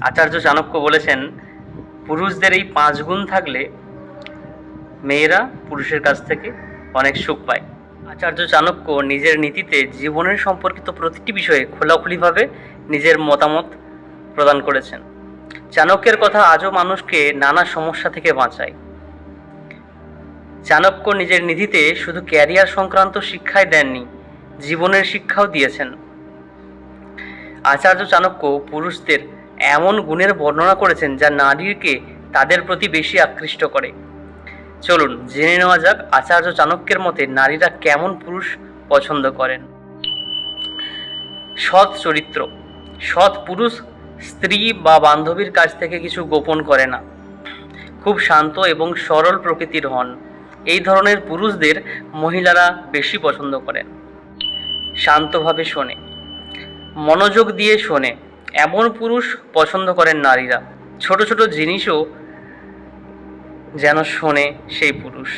আচার্য চাণক্য বলেছেন, পুরুষদের এই পাঁচ গুণ থাকলে মেয়েরা পুরুষের কাছ থেকে অনেক সুখ পায়। আচার্য চাণক্য নিজের নীতিতে জীবনের সম্পর্কিত প্রতিটি বিষয়ে খোলাখুলিভাবে নিজের মতামত প্রদান করেছেন। চাণক্যের কথা আজও মানুষকে নানা সমস্যা থেকে বাঁচায়। চাণক্য নিজের নিধিতে শুধু ক্যারিয়ার সংক্রান্ত শিক্ষাই দেননি, জীবনের শিক্ষাও দিয়েছেন। আচার্য চাণক্য পুরুষদের এমন গুণের বর্ণনা করেছেন যা নারীকে তাদের প্রতি বেশি আকৃষ্ট করে। চলুন, জেনে নেওয়া যাক আচার্য চাণক্যের মতে নারীরা কেমন পুরুষ পছন্দ করেন। সৎ চরিত্র। সৎ পুরুষ স্ত্রী বা বান্ধবীর কাছ থেকে কিছু গোপন করে না। খুব শান্ত এবং সরল প্রকৃতির হন। এই ধরনের পুরুষদের মহিলারা বেশি পছন্দ করেন। শান্তভাবে শোনে। মনোযোগ দিয়ে শোনে। এমন পুরুষ পছন্দ করেন নারীরা। ছোট ছোট জিনিসও যেন শোনে সেই পুরুষ।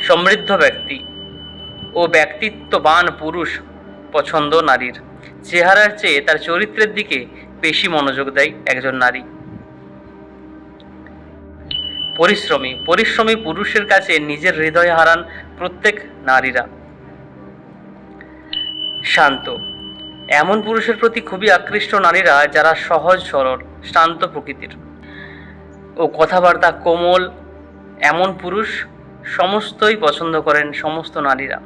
সমৃদ্ধ ব্যক্তি ও ব্যক্তিত্ববান পুরুষ পছন্দ নারীর। চেহারার চেয়ে তার চরিত্রের দিকে বেশি মনোযোগ দেয় একজন নারী। পরিশ্রমী পরিশ্রমী পুরুষের কাছে নিজের হৃদয় হারান প্রত্যেক নারীরা। শান্ত এমন পুরুষের প্রতি খুবই আকৃষ্ট নারীরা যারা সহজ, সরল, শান্ত প্রকৃতির। ও কথাবার্তা কোমল, এমন পুরুষ সমস্তই পছন্দ করেন সমস্ত নারীরা।